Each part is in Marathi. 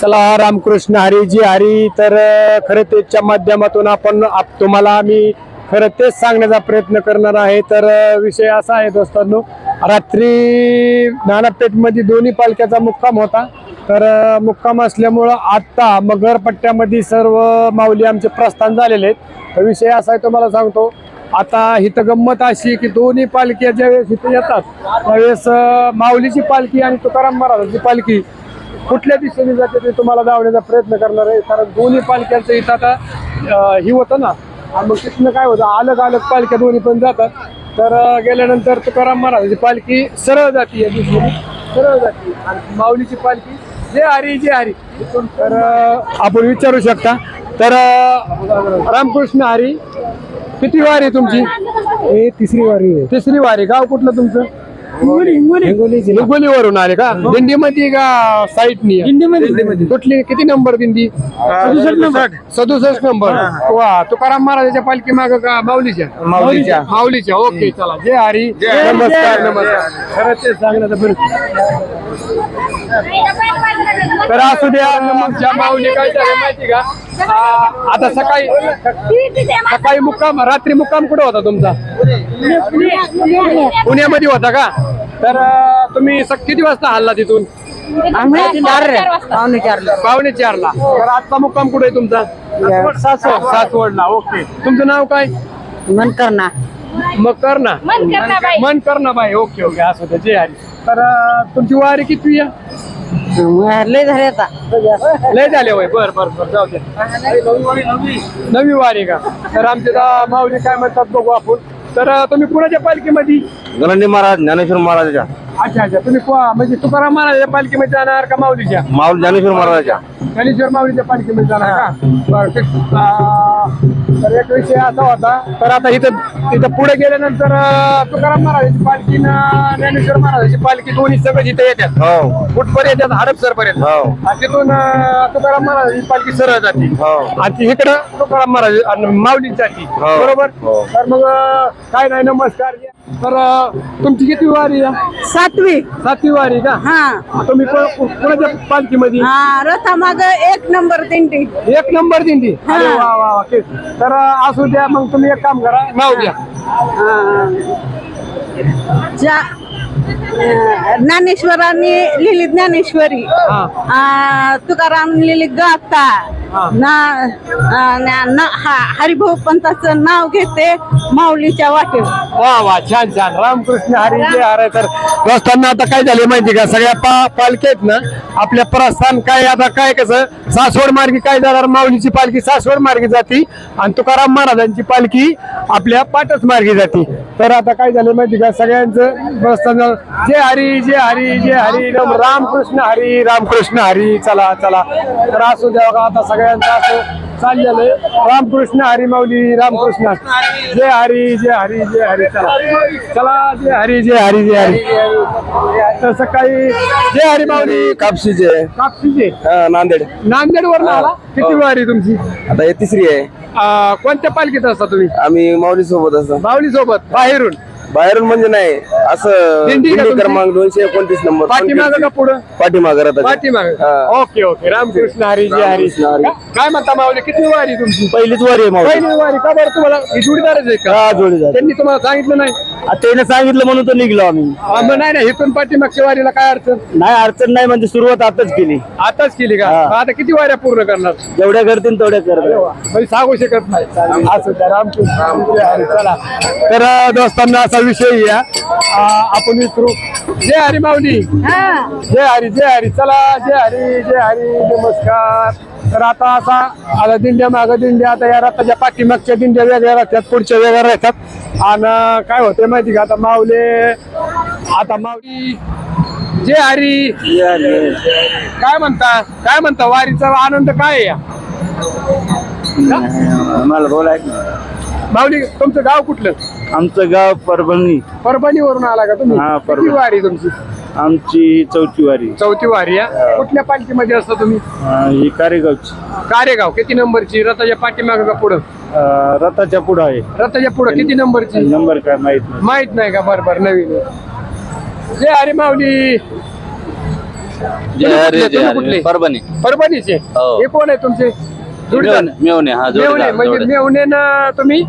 चला रामकृष्ण हरी जी हरी तर खरं तेच्या माध्यमातून आपण आप- तुम्हाला आम्ही खरं तेच सांगण्याचा प्रयत्न करणार आहे. तर विषय असा आहे दोस्तांनो रात्री नानापेठमध्ये दोन्ही पालख्याचा मुक्काम होता. तर मुक्काम असल्यामुळं आत्ता मगरपट्ट्यामध्ये सर्व माऊली आमचे प्रस्थान झालेले आहेत. तर विषय असा आहे तुम्हाला सांगतो आता इथं गंमत अशी की दोन्ही पालख्या ज्यावेळेस इथं येतात त्यावेळेस माऊलीची पालखी आणि तुकाराम महाराजांची पालखी कुठल्या दिशेने जाते ते तुम्हाला दावण्याचा प्रयत्न करणार आहे? कारण दोन्ही पालख्यांचं इथं आता ही होतं ना. आणि मग तिथनं काय होतं? अलग अलग पालख्या दोन्ही पण जातात. तर गेल्यानंतर तुकाराम महाराजांची पालखी सरळ जाती या दिशेने. सरळ जाती. आणि माऊलीची पालखी जे हरी जे हरी. तर आपण विचारू शकता. तर रामकृष्ण हरी किती वारी तुमची? हे तिसरी वारी आहे. तिसरी वारी. गाव कुठलं तुमचं? हिंगोली हिंगोलीवरून आले का? दिंडीमध्ये का साईटनी दिंडीमध्ये. कुठली किती नंबर दिंडी? सदुसष्ट नंबर सदुसष्ट नंबर वा तुकाराम महाराजाच्या पालखी माग का? माऊलीच्या? माऊलीच्या. माऊलीच्या. ओके चला. जय हरी. नमस्कार नमस्कार. खरं ते सांगण्याचं बरं. तर असू द्या आमच्या माऊली काय झालं माहिती का? आता सकाळी सकाळी मुक्काम रात्री मुक्काम कुठे होता तुमचा? पुण्यामध्ये होता का? तर अं, तुम्ही स- किती वाजता हल्ला तिथून? पावणे चारला पावणे चारला तर आजचा मुक्काम कुठे आहे तुमचा? सासवड. सासवडला. ओके. तुमचं नाव काय? मन करना मग कर ना मन कर ना बाई. मन कर ना बाई ओके ओके. असं ते जय हरी. तर अं, तुमची वारी किती आहे? लय झाले आता. लय झाले वय बर बर बर. जाऊ दे. नवी वारी का? तर आमचे दा- माऊली काय म्हणतात बघू आपण. तर तुम्ही कुणाच्या पालखीमध्ये? गणंदी महाराज ज्ञानेश्वर महाराजाच्या. अच्छा अच्छा. तुम्ही को- म्हणजे तुकाराम महाराजाच्या पालखीमध्ये जाणार का माऊलीच्या? माऊल ज्ञानेश्वर महाराजाच्या. ज्ञानेश्वर माऊलीच्या पालखीमध्ये जाणार का? बरं ठीक. अं, तर एक विषय असा होता. तर आता इथं इथं पुढे गेल्यानंतर तुकाराम महाराजाची पालखी न ज्ञानेश्वर महाराजाची पालखी दोन्ही सगळं इथं येतात. हो. कुठपर्यंत येतात हडपसर पर्यंत. हो. आणि तिथून अं, तुकाराम महाराजाची पालखी सरळ जाते. हो. आणि ती इकडं तुकाराम महाराज आणि माऊली जाती. हो. बरोबर? हो. तर मग अं, काय नाही नमस्कार. तर अं, तुमची किती वारी आहे? सातवी. सातवी वारी का? हा. तुम्ही को- को- कोणाच्या पालखीमध्ये? हा रथा माग एक नंबर दिंडी. एक नंबर दिंडी. हा. वा वा वा. तर तर असू द्या मग तुम्ही एक काम करा नाव द्या ज्या ज्ञानेश्वरांनी लिहिली ज्ञानेश्वरी. तुकाराम लिहिली हा. ना हा- हरिभाऊ पंताचं नाव घेते माऊलीच्या वाटेवर. वा वा छान छान. रामकृष्ण हरी जे हरे. तर दोस्तांना आता काय झाले माहिती का? सगळ्या पा पालख्या आहेत ना आपल्या प्रस्थान काय आता काय कसं? सासवड मार्गी काय जाणार? माऊलीची पालखी सासवड मार्गी जाती आणि तुकाराम महाराजांची पालखी आपल्या पाटस मार्गी जाती. तर आता काय झालं माहिती का? सगळ्यांचं प्रस्थान जय हरी जय हरी जय हरी. राम रामकृष्ण हरी रामकृष्ण हरी. चला चला. तर असू द्या बघा आता सगळ्यांचं असं चाललेलं आहे. रामकृष्ण हरी माऊली रामकृष्ण. जय हरी जय हरी जय हरी. चला. चला जय हरी जय हरी जय हरी. तर सकाळी जय हरी माऊली. कापशीचे कापशीचे नांदेड. नांदेड वर आला? किती वारी तुमची? आता हे तिसरी आहे. कोणत्या पालखीत असता तुम्ही? आम्ही माऊली सोबत असं माऊली सोबत बाहेरून. बाहेरून म्हणजे नाही असं दिंडी का दिंडी तुमची? क्रमांक दोनशे एकोणतीस नंबर. पाठीमाग का पुढं? पाठीमाग पाठीमाग. हा. Okay okay. रामकृष्ण हरी जय हरी. रामकृष्ण हरी. का- काय म्हणता माऊली किती वारी तुमची? पहिलीच वारी आहे पहिली वारी का बरं? तुम्हाला ही जोडीदारच आहे का? हा जोडीदार. त्यांनी तुम्हाला सांगितलं नाही? त्याने सांगितलं म्हणून तर निघलो आम्ही. हा, मग नाही नाही इथून पाठीमागच्या वारीला काय अडचण? नाही अडचण नाही म्हणजे सुरुवात आताच केली. आताच केली का? हा. मग आता किती वाऱ्या पूर्ण करणार? जेवढ्या करतील तेवढ्या करत म्हणजे सांगू शकत नाही. असं त्या रामकृष्ण हरी, चला. तर दोस्तांना असा विषय या. आपण विसरू जय हरी माऊली. जय हरी जय हरी. चला जय हरी जय हरी. नमस्कार. तर आता असा आता दिंड्या माग. दिंड्या आता या रथाच्या पाठीमागच्या दिंड्या वेगळ्या राहतात पुढच्या वेगळ्या राहतात आणि काय होते माहिती का? आता माऊले आता माऊली. जय हरी. काय म्हणता? काय म्हणता? वारीचा आनंद काय आहे या? मला बोलायचं माऊली तुमचं गाव कुठलं? आमचं गाव परभणी. परभणीवरून आला का तुम्ही? हा, किती परभणी. वारी तुमची? आमची चौथी वारी. चौथी वारी या कुठल्या पालखीमध्ये असता तुम्ही? ही कारेगावची. कारेगाव. किती नंबरची? रथाच्या पाठीमाग का पुढं? रथाच्या पुढं आहे. रथाच्या पुढं किती नंबरची? नंबर काय माहीत नाही. माहीत नाही का? बरं बरं नवीन. जय हरी माऊली. जय हरी जय हरी? परभणी. परभणीचे? हो. हे कोण आहे तुमचे? मेवणे मेवणे. हा म्हणजे जोडीदार. मेवणे ना तुम्ही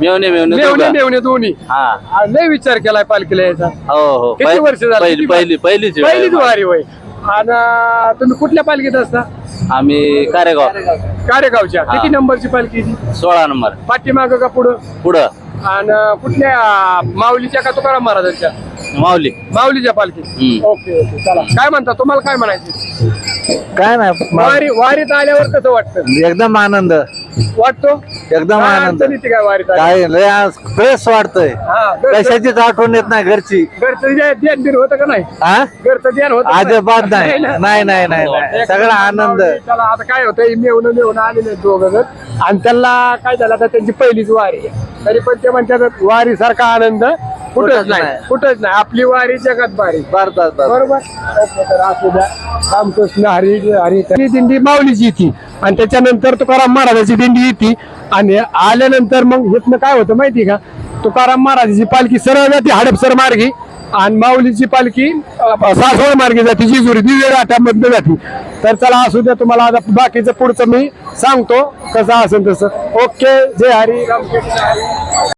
मेवणे मेवणे मेवणे दोघं. मेवणे दोन्ही. हा. आ, लय विचार केलाय पालखीला याचा. हो हो. किती पहि- वर्ष झाली? पहिली किती पहिली पहिलीच वेळ पहिलीच वारी होय आणि तुम्ही कुठल्या पालखीत असता? आम्ही कारेगाव. कारेगावच्या. हा. किती नंबरची पालखी ती? सोळा नंबर. पाठीमागं का पुढं? पुढं. आणि कुठल्या माऊलीच्या का तुकाराम महाराजांच्या? माऊली. माऊलीच्या हम्म. Okay okay. चला. काय म्हणता? तुम्हाला काय म्हणायचे? काय नाही वारी वारीत आल्यावर कसं वाटतं? एकदम आनंद. वाटतो? एकदम काय आनंद. अडचण येते काय वारीत आल्यावर? काय लय आज फ्रेश वाटतंय. हा, घरचं- कशाचीच आठवण येत नाही घरची. घरचं जे ध्यान बिन होतं का नाही? हा घरचं ध्यान होत अजिबात नाही. नाही नाही नाही नाही सगळा आनंद. चला आता काय होतं मेवणं मेवणं आलेले दोघं जण. आणि त्यांना काय झालं आता त्यांची पहिलीच वारी आहे. तरी पण ते म्हणतात वारी सारखा आनंद कुठंच कुठंच नाही. नाही. कुठंच नाही. आपली वारी जगात बारी भारतात. बरोबर? ओके, तर असू द्या. रामकृष्ण हरी हरी दिंडी माऊलीची येते आणि त्याच्यानंतर तुकाराम महाराजाची दिंडी येते. आणि आल्यानंतर मग इथनं काय होतं माहिती का? तुकाराम महाराजाची पालखी सरळ जाते हडपसर मार्गी. आणि माऊलीची पालखी अ, सासवड जाते जिजुरी दिव्य राठामधनं जाते. तर चला असू द्या तुम्हाला आता बाकीचं पुढचं मी सांगतो कसं असेल तसं. ओके जय हरी हरी